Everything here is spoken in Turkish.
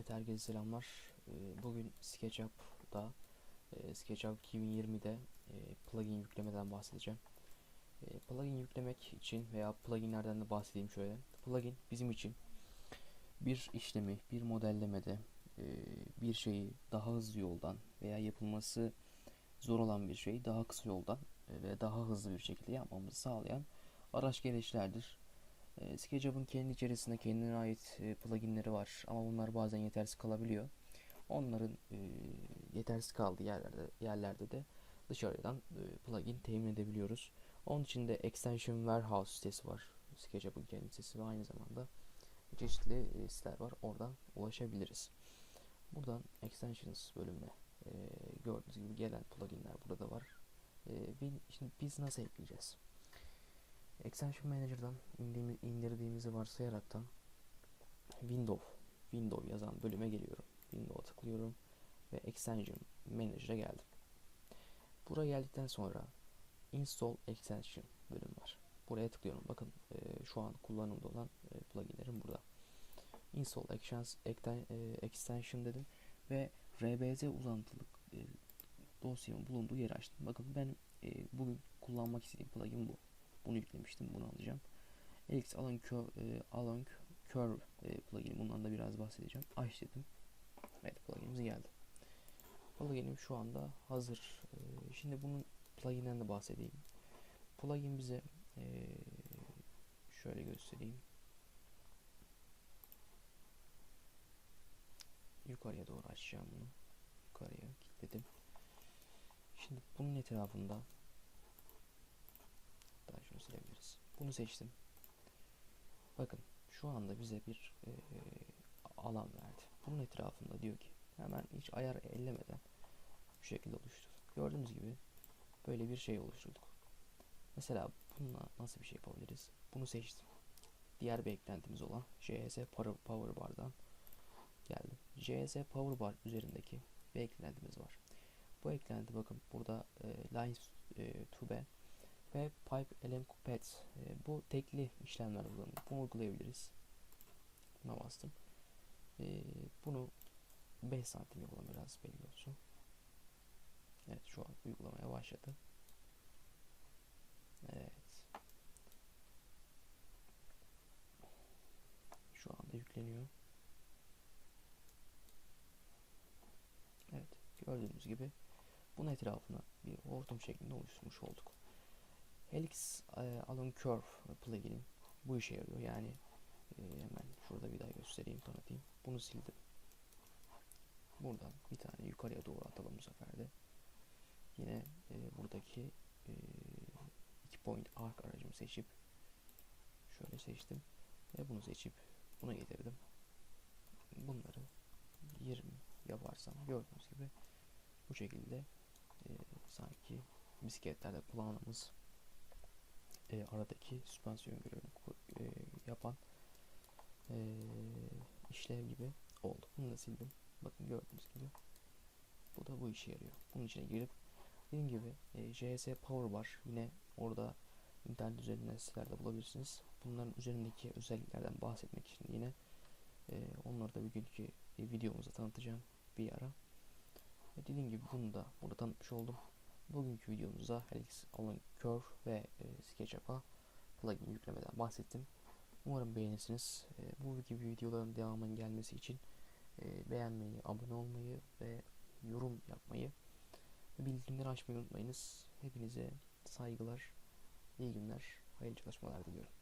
Evet herkese selamlar. Ee, Bugün SketchUp'da e, SketchUp 2020'de e, plugin yüklemeden bahsedeceğim. E, Plugin yüklemek için veya pluginlerden de bahsedeyim şöyle. Plugin bizim için bir işlemi, bir modellemede bir şeyi daha hızlı yoldan veya yapılması zor olan bir şeyi daha kısa yoldan ve daha hızlı bir şekilde yapmamızı sağlayan araç gereçlerdir. E, kendi içerisinde kendine ait e, pluginleri var ama bunlar bazen yetersiz kalabiliyor. Onların e, yetersiz kaldığı yerlerde yerlerde de dışarıdan e, plugin temin edebiliyoruz. Onun için de Extension Warehouse sitesi var. SketchUp'ın kendi sitesi ve aynı zamanda çeşitli e, siteler var. Oradan ulaşabiliriz. Buradan Extensions bölümüne gördüğünüz gibi gelen pluginler burada var. Şimdi biz nasıl ekleyeceğiz? Extension Manager'dan indirdiğimizi varsayaraktan Window, Window yazan bölüme geliyorum. Window'a tıklıyorum ve Extension Manager'a geldim. Buraya geldikten sonra Install Extension bölüm var. Buraya tıklıyorum. Bakın e, şu an kullanımda olan e, pluginlerim burada. Install e, Extension dedim ve RBZ uzantılık e, dosyamın bulunduğu yeri açtım. Bakın ben e, bugün kullanmak istediğim plugin bu. Bunu yüklemiştim. Bunu alacağım. Elix Along, Cur- e, Along Curve e, plugin. Bundan da biraz bahsedeceğim. Aç dedim. Evet pluginimiz geldi. Pluginim şu anda hazır. E, şimdi bunun pluginden de bahsedeyim. Plugin bize e, şöyle göstereyim. Yukarıya doğru açacağım bunu. Yukarıya kilitledim. Şimdi bunun etrafında Bunu seçtim. Bakın şu anda bize bir e, alan verdi. Bunun etrafında diyor ki hemen hiç ayar ellemeden bu şekilde oluştur. Gördüğünüz gibi böyle bir şey oluşturduk. Mesela bununla nasıl bir şey yapabiliriz? Bunu seçtim. Diğer bir eklentimiz olan JS Power Bar'dan geldim. JS Power Bar üzerindeki bir var. Bu eklenti bakın burada e, Lines e, to be ve pipe lm pet e, bu tekli işlemler kullanılıyor. Bunu uygulayabiliriz. Buna bastım. E, bunu 5 santim yapalım biraz belli olsun. Evet şu an uygulamaya başladı. Evet. Şu anda yükleniyor. Evet gördüğünüz gibi bunun etrafına bir hortum şeklinde oluşturmuş olduk. Helix e, Along Curve plugin'in bu işe yarıyor. Yani e, hemen şurada bir daha göstereyim, tanıtayım. Bunu sildim. Buradan bir tane yukarıya doğru atalım bu sefer de. Yine e, buradaki e, iki point arc aracımı seçip şöyle seçtim ve bunu seçip buna getirdim. Bunları 20 yaparsam gördüğünüz gibi bu şekilde e, sanki bisikletlerde kullandığımız e, aradaki süspansiyon görevini e, yapan e, işlev gibi oldu. Bunu da sildim. Bakın gördüğünüz gibi. Bu da bu işe yarıyor. Bunun içine girip dediğim gibi e, JS Power Bar yine orada internet üzerinden sitelerde bulabilirsiniz. Bunların üzerindeki özelliklerden bahsetmek için yine e, onları da bugünkü e, videomuzda tanıtacağım bir ara. E, dediğim gibi bunu da burada tanıtmış oldum. Bugünkü videomuzda Helix Along Curve ve e, SketchUp'a plugin yüklemeden bahsettim. Umarım beğenirsiniz. E, bu gibi videoların devamının gelmesi için e, beğenmeyi, abone olmayı ve yorum yapmayı ve bildirimleri açmayı unutmayınız. Hepinize saygılar, iyi günler, hayırlı çalışmalar diliyorum.